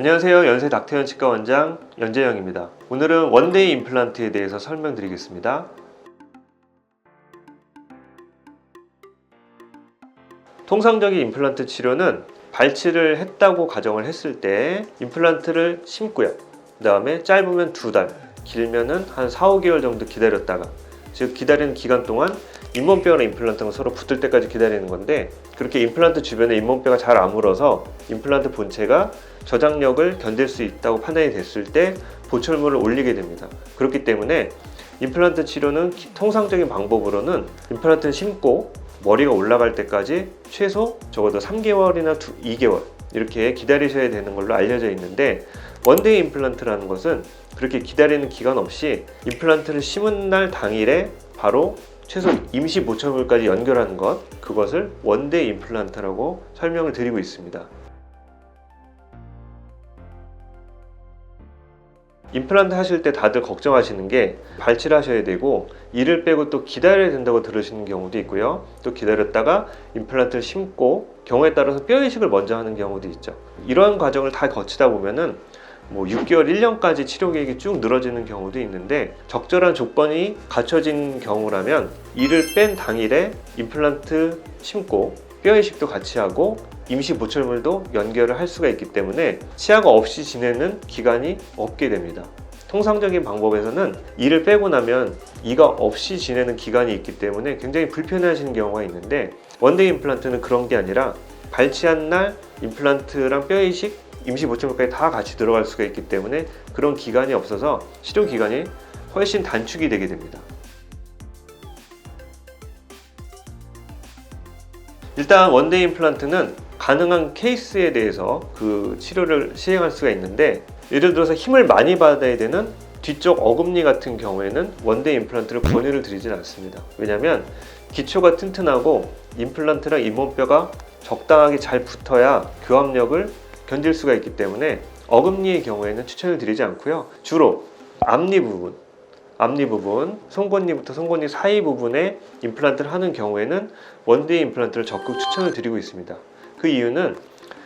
안녕하세요. 연세 닥터현 치과 원장 연재영입니다. 오늘은 원데이 임플란트에 대해서 설명드리겠습니다. 통상적인 임플란트 치료는 발치를 했다고 가정을 했을 때 임플란트를 심고요. 그 다음에 짧으면 두 달, 길면은 한 4, 5개월 정도 기다렸다가 즉 기다리는 기간 동안 잇몸뼈랑 임플란트가 서로 붙을 때까지 기다리는 건데 그렇게 임플란트 주변에 잇몸뼈가 잘 아물어서 임플란트 본체가 저장력을 견딜 수 있다고 판단이 됐을 때 보철물을 올리게 됩니다. 그렇기 때문에 임플란트 치료는 기- 통상적인 방법으로는 임플란트를 심고 머리가 올라갈 때까지 최소 적어도 3개월이나 2, 개월 이렇게 기다리셔야 되는 걸로 알려져 있는데 원데이 임플란트라는 것은 그렇게 기다리는 기간 없이 임플란트를 심은 날 당일에 바로 최소 임시 보철물까지 연결하는 것 그것을 원데이 임플란트라고 설명을 드리고 있습니다. 임플란트 하실 때 다들 걱정하시는 게 발치를 하셔야 되고 이를 빼고 또 기다려야 된다고 들으시는 경우도 있고요. 또 기다렸다가 임플란트를 심고 경우에 따라서 뼈 이식을 먼저 하는 경우도 있죠. 이러한 과정을 다 거치다 보면은 뭐 6개월, 1년까지 치료 계획이 쭉 늘어지는 경우도 있는데 적절한 조건이 갖춰진 경우라면 이를 뺀 당일에 임플란트 심고 뼈 이식도 같이 하고 임시 보철물도 연결을 할 수가 있기 때문에 치아가 없이 지내는 기간이 없게 됩니다. 통상적인 방법에서는 이를 빼고 나면 이가 없이 지내는 기간이 있기 때문에 굉장히 불편해 하시는 경우가 있는데 원데이 임플란트는 그런 게 아니라 발치한 날 임플란트랑 뼈 이식, 임시 보철물까지 다 같이 들어갈 수가 있기 때문에 그런 기간이 없어서 치료 기간이 훨씬 단축이 되게 됩니다. 일단 원데이 임플란트는 가능한 케이스에 대해서 그 치료를 시행할 수가 있는데 예를 들어서 힘을 많이 받아야 되는 뒤쪽 어금니 같은 경우에는 원데이 임플란트를 권유를 드리진 않습니다. 왜냐하면 기초가 튼튼하고 임플란트랑 잇몸뼈가 적당하게 잘 붙어야 교합력을 견딜 수가 있기 때문에 어금니의 경우에는 추천을 드리지 않고요. 주로 앞니 부분, 앞니 부분, 송곳니부터 송곳니 사이 부분에 임플란트를 하는 경우에는 원데이 임플란트를 적극 추천을 드리고 있습니다. 그 이유는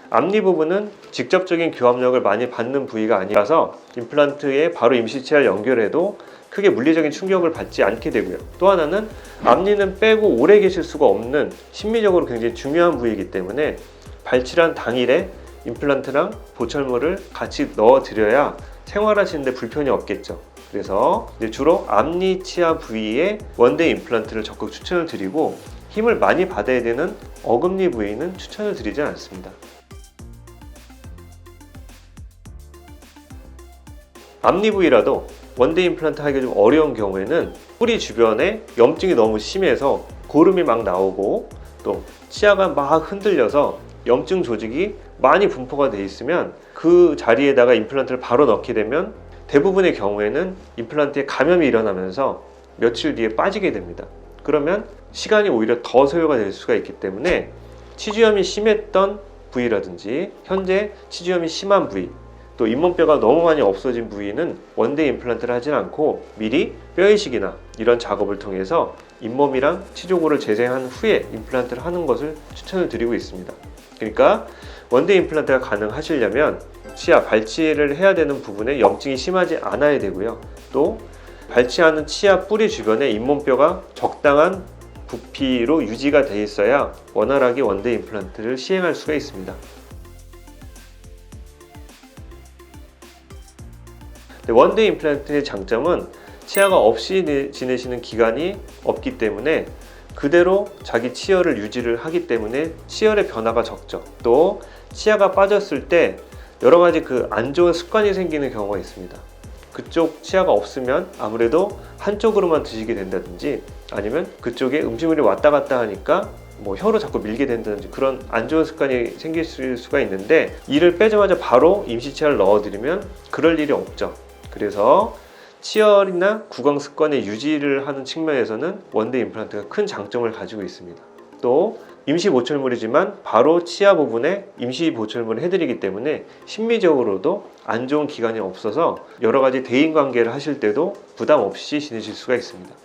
앞니 부분은 직접적인 교합력을 많이 받는 부위가 아니라서 임플란트에 바로 임시치아를 연결해도 크게 물리적인 충격을 받지 않게 되고요. 또 하나는 앞니는 빼고 오래 계실 수가 없는 심미적으로 굉장히 중요한 부위이기 때문에 발치란 당일에 임플란트랑 보철물을 같이 넣어 드려야 생활하시는데 불편이 없겠죠. 그래서 이제 주로 앞니 치아 부위에 원데이 임플란트를 적극 추천을 드리고 힘을 많이 받아야 되는 어금니 부위는 추천을 드리지 않습니다. 앞니 부위라도 원데이 임플란트 하기가 좀 어려운 경우에는 뿌리 주변에 염증이 너무 심해서 고름이 막 나오고 또 치아가 막 흔들려서 염증 조직이 많이 분포가 돼 있으면 그 자리에다가 임플란트를 바로 넣게 되면 대부분의 경우에는 임플란트에 감염이 일어나면서 며칠 뒤에 빠지게 됩니다. 그러면 시간이 오히려 더 소요가 될 수가 있기 때문에 치주염이 심했던 부위라든지 현재 치주염이 심한 부위 또 잇몸뼈가 너무 많이 없어진 부위는 원데이 임플란트를 하진 않고 미리 뼈 이식이나 이런 작업을 통해서 잇몸이랑 치조골을 재생한 후에 임플란트를 하는 것을 추천을 드리고 있습니다. 그러니까 원데이 임플란트가 가능하시려면 치아 발치를 해야 되는 부분에 염증이 심하지 않아야 되고요. 또 발치하는 치아 뿌리 주변에 잇몸뼈가 적당한 부피로 유지가 돼 있어야 원활하게 원데이 임플란트를 시행할 수가 있습니다. 근데 원데이 임플란트의 장점은 치아가 없이 내- 지내시는 기간이 없기 때문에 그대로 자기 치열을 유지를 하기 때문에 치열의 변화가 적죠. 또 치아가 빠졌을 때 여러 가지 그 안 좋은 습관이 생기는 경우가 있습니다. 그쪽 치아가 없으면 아무래도 한쪽으로만 드시게 된다든지 아니면 그쪽에 음식물이 왔다 갔다 하니까 뭐 혀로 자꾸 밀게 된다든지 그런 안 좋은 습관이 생길 수가 있는데 이를 빼자마자 바로 임시치아를 넣어드리면 그럴 일이 없죠. 그래서 치열이나 구강 습관의 유지를 하는 측면에서는 원데이 임플란트가 큰 장점을 가지고 있습니다. 또 임시 보철물이지만 바로 치아 부분에 임시 보철물을 해드리기 때문에 심미적으로도 안 좋은 기간이 없어서 여러 가지 대인 관계를 하실 때도 부담 없이 지내실 수가 있습니다.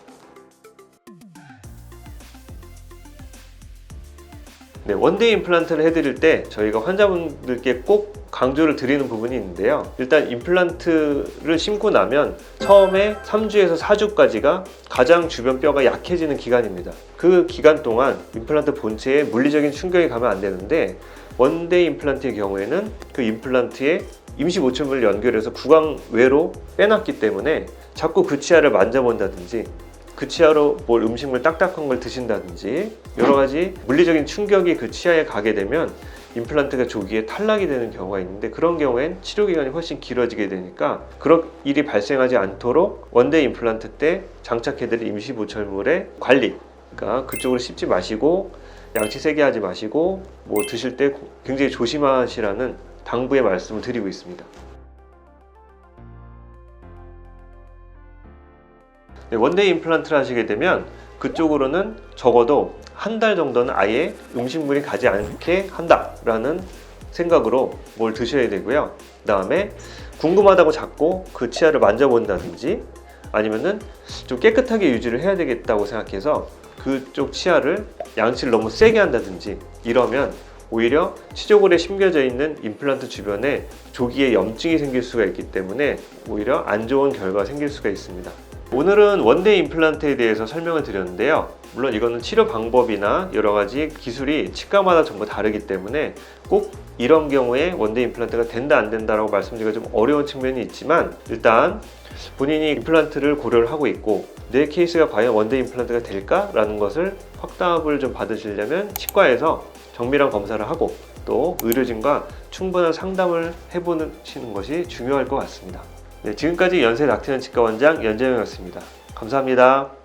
네, 원데이 임플란트를 해드릴 때 저희가 환자분들께 꼭 강조를 드리는 부분이 있는데요. 일단 임플란트를 심고 나면 처음에 3주에서 4주까지가 가장 주변 뼈가 약해지는 기간입니다. 그 기간 동안 임플란트 본체에 물리적인 충격이 가면 안 되는데 원데이 임플란트의 경우에는 그 임플란트에 임시 모체물을 연결해서 구강 외로 빼놨기 때문에 자꾸 그 치아를 만져본다든지 그 치아로 뭘 음식물 딱딱한 걸 드신다든지 여러 가지 물리적인 충격이 그 치아에 가게 되면 임플란트가 조기에 탈락이 되는 경우가 있는데 그런 경우엔 치료 기간이 훨씬 길어지게 되니까 그런 일이 발생하지 않도록 원데이 임플란트 때 장착해드릴 임시 보철물의 관리 그러니까 그쪽으로 씹지 마시고 양치 세게 하지 마시고 뭐 드실 때 굉장히 조심하시라는 당부의 말씀을 드리고 있습니다. 원데이 임플란트를 하시게 되면 그쪽으로는 적어도 한 달 정도는 아예 음식물이 가지 않게 한다라는 생각으로 뭘 드셔야 되고요. 그 다음에 궁금하다고 자꾸 그 치아를 만져본다든지 아니면은 좀 깨끗하게 유지를 해야 되겠다고 생각해서 그쪽 치아를 양치를 너무 세게 한다든지 이러면 오히려 치조골에 심겨져 있는 임플란트 주변에 조기에 염증이 생길 수가 있기 때문에 오히려 안 좋은 결과가 생길 수가 있습니다. 오늘은 원데이 임플란트에 대해서 설명을 드렸는데요. 물론 이거는 치료 방법이나 여러 가지 기술이 치과마다 전부 다르기 때문에 꼭 이런 경우에 원데이 임플란트가 된다 안 된다라고 말씀드리기가 좀 어려운 측면이 있지만 일단 본인이 임플란트를 고려를 하고 있고 내 케이스가 과연 원데이 임플란트가 될까라는 것을 확답을 좀 받으시려면 치과에서 정밀한 검사를 하고 또 의료진과 충분한 상담을 해보시는 것이 중요할 것 같습니다. 네, 지금까지 연세 닥트는 치과 원장 연재영이었습니다. 감사합니다.